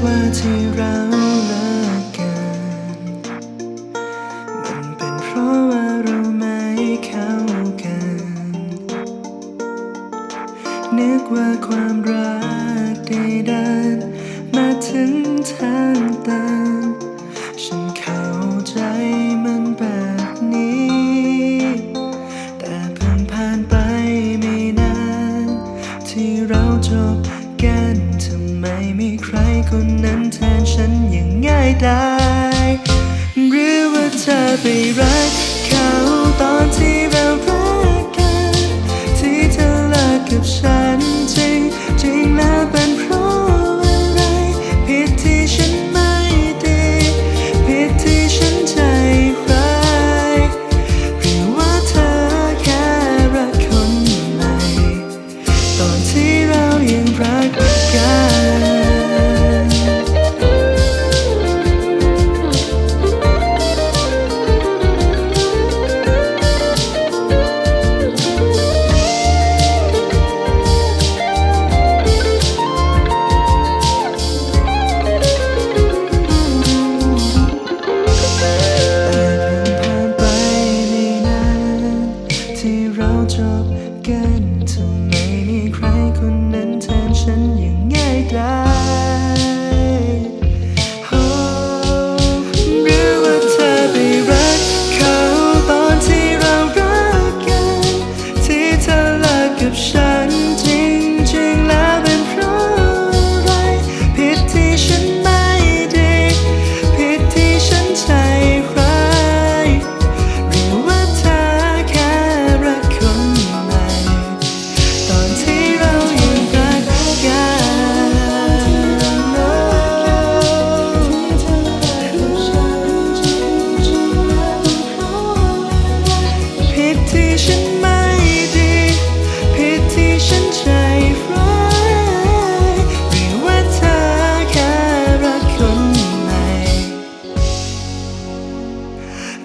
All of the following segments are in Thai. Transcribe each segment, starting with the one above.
กว่าที่เราเลิกกัน มันเป็นเพราะว่าเราไม่เข้ากัน นึกว่าความรักได้เดินมาถึงทางตัน ฉันเข้าใจมันแบบนี้ แต่เพิ่งผ่านไปไม่นานที่เรา มีใครคนนั้นแทนฉันอย่างง่ายได้หรือว่าเธอไปรักำไมมีใครคนนั้นแทนฉันอย่างง่ายดาย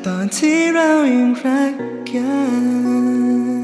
ตอนที่เรายังรักกัน